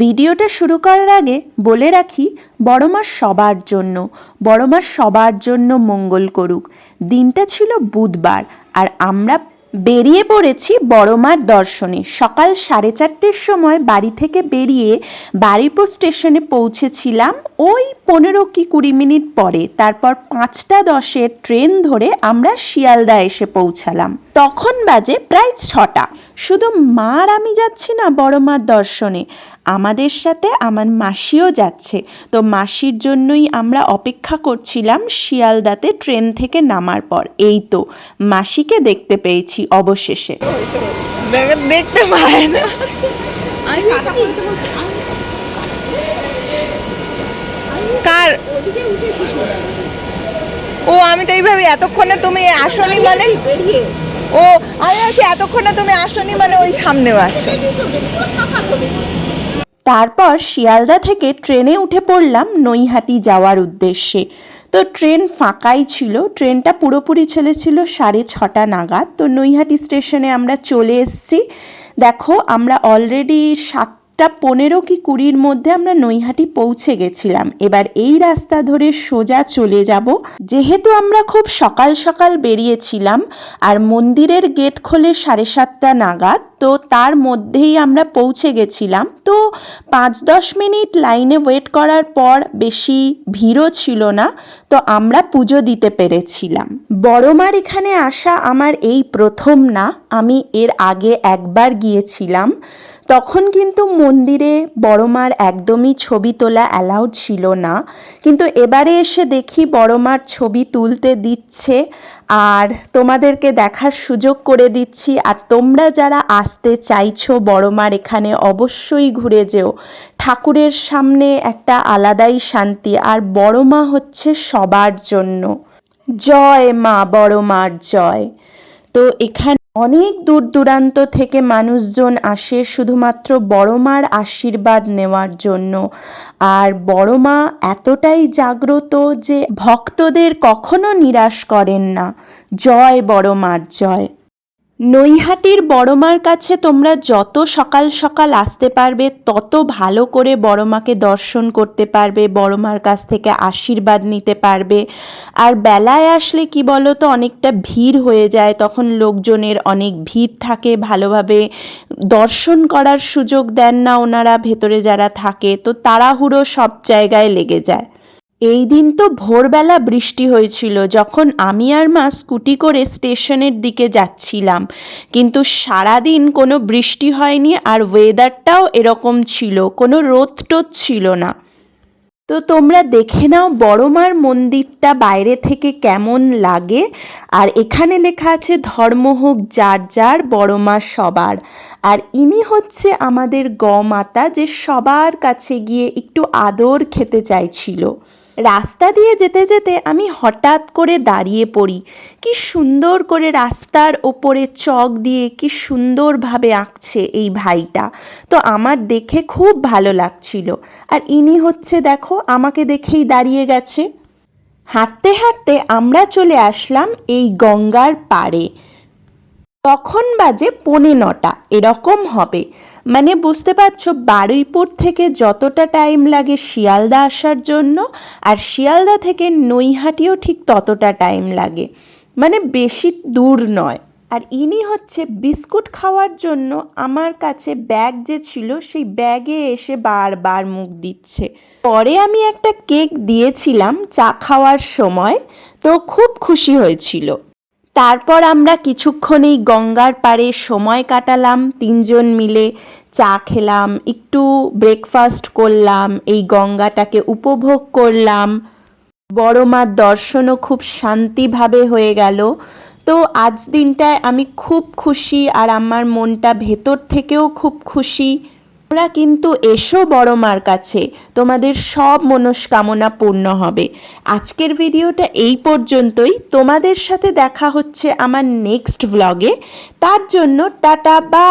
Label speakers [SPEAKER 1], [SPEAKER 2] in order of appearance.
[SPEAKER 1] ভিডিওটা শুরু করার আগে বলে রাখি, বড় মা সবার জন্য, বড় মা সবার জন্য মঙ্গল করুক। দিনটা ছিল বুধবার, আর আমরা বেরিয়ে পড়েছি বড় মার দর্শনে। সকাল সাড়ে চারটের সময় বাড়ি থেকে বেরিয়ে বারিপুর স্টেশনে পৌঁছেছিলাম ওই পনেরো কি কুড়ি মিনিট পরে। তারপর পাঁচটা দশের ট্রেন ধরে আমরা শিয়ালদা এসে পৌঁছালাম। তখন বাজে প্রায় ছটা। শুধু মা আর আমি যাচ্ছি না, বড় মার দর্শনে। আমাদের সাথে আমার মাসিও যাচ্ছে। তো মাসির জন্যই আমরা অপেক্ষা করছিলাম শিয়ালদাতে ট্রেন থেকে নামার পর। এই তো, মাসিকে দেখতে পেয়েছি অবশেষে।
[SPEAKER 2] দেখতে পায় না। কার? ও, আমি তো এইভাবে এতক্ষণে তুমি আসনি মানে? ও আমি আছি, এতক্ষণে তুমি আসনি মানে ওই সামনেও আছে।
[SPEAKER 1] তারপর শিয়ালদা থেকে ট্রেনে উঠে পড়লাম নৈহাটি যাওয়ার উদ্দেশ্যে। তো ট্রেন ফাঁকাই ছিল, ট্রেনটা পুরোপুরি ছেলেছিল সাড়ে ছটা নাগাদ। তো নৈহাটি স্টেশনে আমরা চলে এসেছি। দেখো, আমরা অলরেডি সাতটা পনেরো কি কুড়ির মধ্যে আমরা নৈহাটি পৌঁছে গেছিলাম। এবার এই রাস্তা ধরে সোজা চলে যাব। যেহেতু আমরা খুব সকাল সকাল বেরিয়েছিলাম আর মন্দিরের গেট খোলে সাড়ে সাতটা নাগাদ, তো তার মধ্যেই আমরা পৌঁছে গেছিলাম। তো পাঁচ দশ মিনিট লাইনে ওয়েট করার পর বেশি ভিড়ও ছিল না, তো আমরা পুজো দিতে পেরেছিলাম। বড়মার এখানে আসা আমার এই প্রথম না, আমি এর আগে একবার গিয়েছিলাম। তখন কিন্তু মন্দিরে বড়মার একদমই ছবি তোলা অ্যালাউড ছিল না। কিন্তু এবারে এসে দেখি বড়মার ছবি তুলতে দিচ্ছে আর তোমাদেরকে দেখার সুযোগ করে দিচ্ছি। আর তোমরা যারা আসতে চাইছো বড়মার এখানে অবশ্যই ঘুরে যেও। ঠাকুরের সামনে একটা আলাদাই শান্তি আর বড়মা হচ্ছে সবার জন্য। জয় মা বড় মার জয়। তো এখানে অনেক দূর দূরান্ত থেকে মানুষজন আসে শুধুমাত্র বড় মার আশীর্বাদ নেওয়ার জন্য। আর বড় মা এতটাই জাগ্রত যে ভক্তদের কখনো নিরাশ করেন না। জয় বড় মার, জয়। নৈহাটির বড়মার কাছে তোমরা যত সকাল সকাল আসতে পারবে, তত ভালো করে বড়মাকে দর্শন করতে পারবে, বড়মার কাছ থেকে আশীর্বাদ নিতে পারবে। আর বেলায় আসলে কি বলো তো অনেকটা ভিড় হয়ে যায়, তখন লোকজনের অনেক ভিড় থাকে, ভালোভাবে দর্শন করার সুযোগ দেন না ওনারা, ভেতরে যারা থাকে, তো তাড়াহুড়ো সব জায়গায় লেগে যায়। এই দিন তো ভোরবেলা বৃষ্টি হয়েছিল, যখন আমি আর মা স্কুটি করে স্টেশনের দিকে যাচ্ছিলাম। কিন্তু সারাদিন কোনো বৃষ্টি হয়নি আর ওয়েদারটাও এরকম ছিল, কোনো রোদ টোদ ছিল না। তো তোমরা দেখে নাও বড়মার মন্দিরটা বাইরে থেকে কেমন লাগে। আর এখানে লেখা আছে, ধর্ম হোক যার যার, বড়মা সবার। আর ইনি হচ্ছে আমাদের গমাতা, যে সবার কাছে গিয়ে একটু আদর খেতে চাইছিল। রাস্তা দিয়ে যেতে যেতে আমি হঠাৎ করে দাঁড়িয়ে পড়ি। কি সুন্দর করে রাস্তার ওপরে চক দিয়ে কি সুন্দরভাবে আঁকছে এই ভাইটা। তো আমার দেখে খুব ভালো লাগছিল। আর ইনি হচ্ছে, দেখো, আমাকে দেখেই দাঁড়িয়ে গেছে। হাঁটতে হাঁটতে আমরা চলে আসলাম এই গঙ্গার পাড়ে। তখন বাজে পৌনে নটা। এরকম হবে। মানে বুঝতে পারছ, বারুইপুর থেকে যতটা টাইম লাগে শিয়ালদা আসার জন্য, আর শিয়ালদা থেকে নৈহাটিও ঠিক ততটা টাইম লাগে। মানে বেশি দূর নয়। আর ইনি হচ্ছে বিস্কুট খাওয়ার জন্য আমার কাছে ব্যাগ যে ছিল, সেই ব্যাগে এসে বারবার মুখ দিচ্ছে। পরে আমি একটা কেক দিয়েছিলাম চা খাওয়ার সময়, তো খুব খুশি হয়েছিল। তারপর আমরা কিছুক্ষণ এই গঙ্গার পাড়ে সময় কাটালাম, তিনজন মিলে চা খেলাম, একটু ব্রেকফাস্ট করলাম, এই গঙ্গাটাকে উপভোগ করলাম। বড় মার দর্শনও খুব শান্তিভাবে হয়ে গেল। তো আজ দিনটায় আমি খুব খুশি আর আমার মনটা ভেতর থেকেও খুব খুশি। তোমরা কিন্তু এসো বড় মার কাছে। তোমাদের সব মনস্কামনা পূর্ণ হবে। আজকের ভিডিওটা এই পর্যন্তই। তোমাদের সাথে দেখা হচ্ছে আমার নেক্সট ভ্লগে তার জন্য টাটা বা